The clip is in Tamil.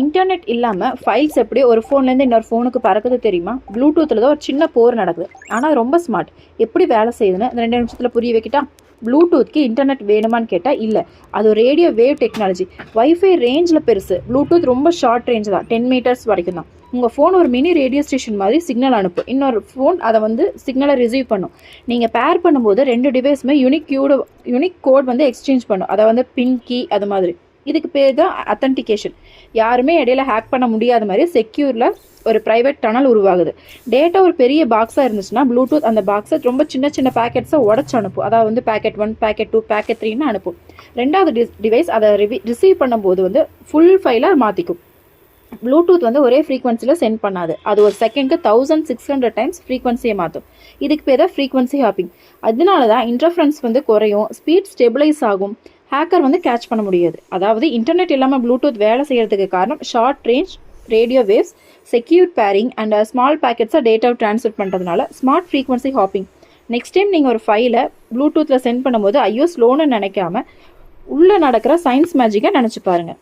இன்டர்நெட் இல்லாமல் ஃபைல்ஸ் எப்படி ஒரு ஃபோன்லேருந்து இன்னொரு ஃபோனுக்கு பறக்குது தெரியுமா? ப்ளூடூத்தில் தான் ஒரு சின்ன போர் நடக்குது. ஆனால் ரொம்ப ஸ்மார்ட் எப்படி வேலை செய்யுதுன்னு இந்த ரெண்டு நிமிஷத்தில் புரிய வைக்கிட்டா ப்ளூடூத்க்கு இன்டர்நெட் வேணுமான்னு கேட்டால் இல்லை. அது ரேடியோ வேவ் டெக்னாலஜி ஒய்ஃபை ரேஞ்சில் பெருசு. ப்ளூடூத் ரொம்ப ஷார்ட் ரேஞ்ச் தான். டென் மீட்டர்ஸ் வரைக்கும் தான். உங்கள் ஃபோன் ஒரு மினி ரேடியோ ஸ்டேஷன் மாதிரி சிக்னல் அனுப்பும் இன்னொரு ஃபோன் அதை வந்து சிக்னலை ரிசீவ் பண்ணும். நீங்கள் பேர் பண்ணும்போது ரெண்டு டிவைஸுமே யூனிக் யூனிக் கோட் வந்து எக்ஸ்சேஞ்ச் பண்ணும். அதை வந்து பின் கீ அது மாதிரி. இதுக்கு பேர் தான் அத்தன்டிகேஷன் யாருமே இடையில ஹேக் பண்ண முடியாத மாதிரி செக்யூரில் ஒரு ப்ரைவேட் டனல் உருவாகுது. டேட்டா ஒரு பெரிய பாக்ஸாக இருந்துச்சுன்னா ப்ளூடூத் அந்த பாக்ஸை ரொம்ப சின்ன சின்ன பேக்கெட்ஸை உடச்சு அனுப்பும். அதாவது வந்து packet one packet two packet த்ரீன்னு அனுப்பும். ரெண்டாவது டிஸ் டிவைஸ் அதை ரிவி ரிசீவ் பண்ணும்போது வந்து ஃபுல் ஃபைலாக மாற்றிக்கும் ப்ளூடூத் வந்து ஒரே ஃப்ரீக்வன்சியில் சென்ட் பண்ணாது. அது ஒரு செகண்ட்க்கு தௌசண்ட் சிக்ஸ் ஹண்ட்ரட் டைம்ஸ் ஃப்ரீக்வன்சியை மாற்றும் இதுக்கு பேர் தான் ஃப்ரீக்வன்சி ஹாப்பிங் அதனால தான் இன்டர்ஃபரன்ஸ் வந்து குறையும். ஸ்பீட் ஸ்டெபிளைஸ் ஆகும். ஹேக்கர் வந்து கேட்ச் பண்ண முடியாது. அதாவது இன்டர்நெட் இல்லாமல் ப்ளூடூத் வேலை செய்கிறதுக்கு காரணம் short range radio waves secure pairing and small பேக்கெட்ஸாக data transfer பண்ணுறதுனால smart frequency hopping next time நீங்கள் ஒரு ஃபைலை ப்ளூடூத்தில் சென்ட் பண்ணும்போது ஐயோ ஸ்லோன்னு நினைக்காம உள்ளே நடக்கிற சயின்ஸ் மேஜிக்கை நினச்சி பாருங்கள்